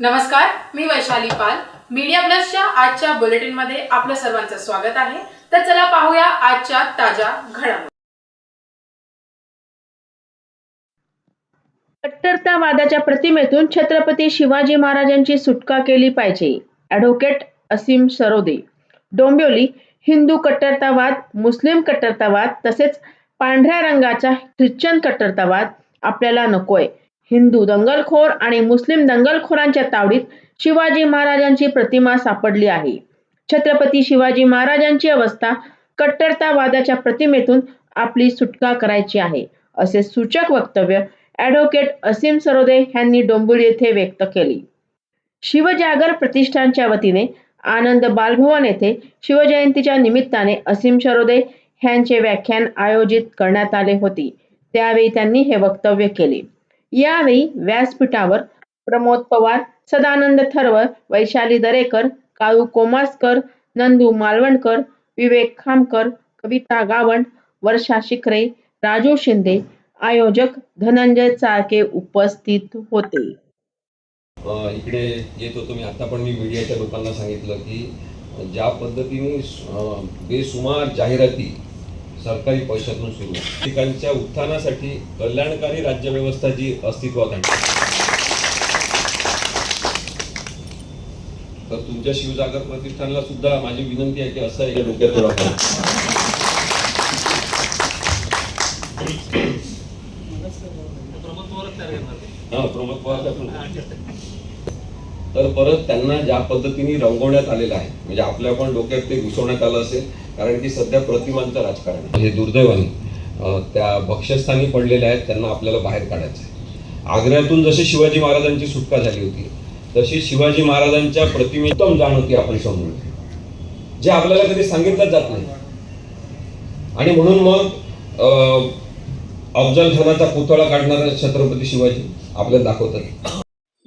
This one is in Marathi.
नमस्कार मी वैशाली पाल. मीडिया प्लसच्या आजच्या बुलेटिनमध्ये आपलं सर्वांचं स्वागत आहे. तर चला पाहूया आजच्या ताज्या घडामोडी. कट्टरतावादाच्या प्रतिमेतून छत्रपती शिवाजी महाराजांची सुटका केली पाहिजे. ॲडव्होकेट असीम सरोदे. डोंबिवली हिंदू कट्टरतावाद मुस्लिम कट्टरतावाद तसेच पांढऱ्या रंगाचा ख्रिश्चन कट्टरतावाद आपल्याला नकोय. हिंदू दंगलखोर आणि मुस्लिम दंगलखोरांच्या तावडीत शिवाजी महाराजांची प्रतिमा सापडली आहे. छत्रपती शिवाजी महाराजांची अवस्था कट्टरतावादाच्या प्रतिमेतून आपली सुटका करायची आहे असे सूचक वक्तव्य ॲडव्होकेट असीम सरोदे यांनी डोंबिवली येथे व्यक्त केली. शिवजागर प्रतिष्ठानच्या वतीने आनंद बालभवन येथे शिवजयंतीच्या निमित्ताने असीम सरोदे यांचे व्याख्यान आयोजित करण्यात आले होते. त्यावेळी त्यांनी हे वक्तव्य केले. यावेळी व्यासपीठावर प्रमोद पवार सदानंद थरवर वैशाली दरेकर काळू कोमासकर नंदू मालवणकर विवेक खामकर कविता गावंड वर्षा शिखरे राजू शिंदे आयोजक धनंजय चाळके उपस्थित होते. इकडे येत होतो मी आता पण मी मीडियाच्या लोकांना सांगितलं की ज्या पद्धतीने बेसुमार जाहिराती सरकारी पैशातून सुरू. ठिकाणच्या उत्थानासाठी कल्याणकारी राज्यव्यवस्था जी अस्तित्वात आहे. तर तुमच्या शिवजागर प्रतिष्ठानला सुद्धा माझी विनंती आहे की असं आहे डोक्यात थोडा हा प्रमोद पवारचा पण तर परत त्यांना ज्या पद्धतीने रंगवण्यात आलेलं आहे म्हणजे आपल्या पण डोक्यात ते घुसवण्यात आलं असेल कारण की सध्या प्रतिमांचं राजकारण हे दुर्दैवाने त्या भक्ष्यस्थानी पडलेल्या आहेत त्यांना आपल्याला बाहेर काढायचं आहे. आग्र्यातून जशी शिवाजी महाराजांची सुटका झाली होती तशी शिवाजी महाराजांच्या प्रतिमेतम जाण होती आपण समजून जे आपल्याला कधी सांगितलं जात नाही. आणि म्हणून मग अं, अफजल खानाचा पुतळा काढणारा छत्रपती शिवाजी आपल्याला दाखवतात.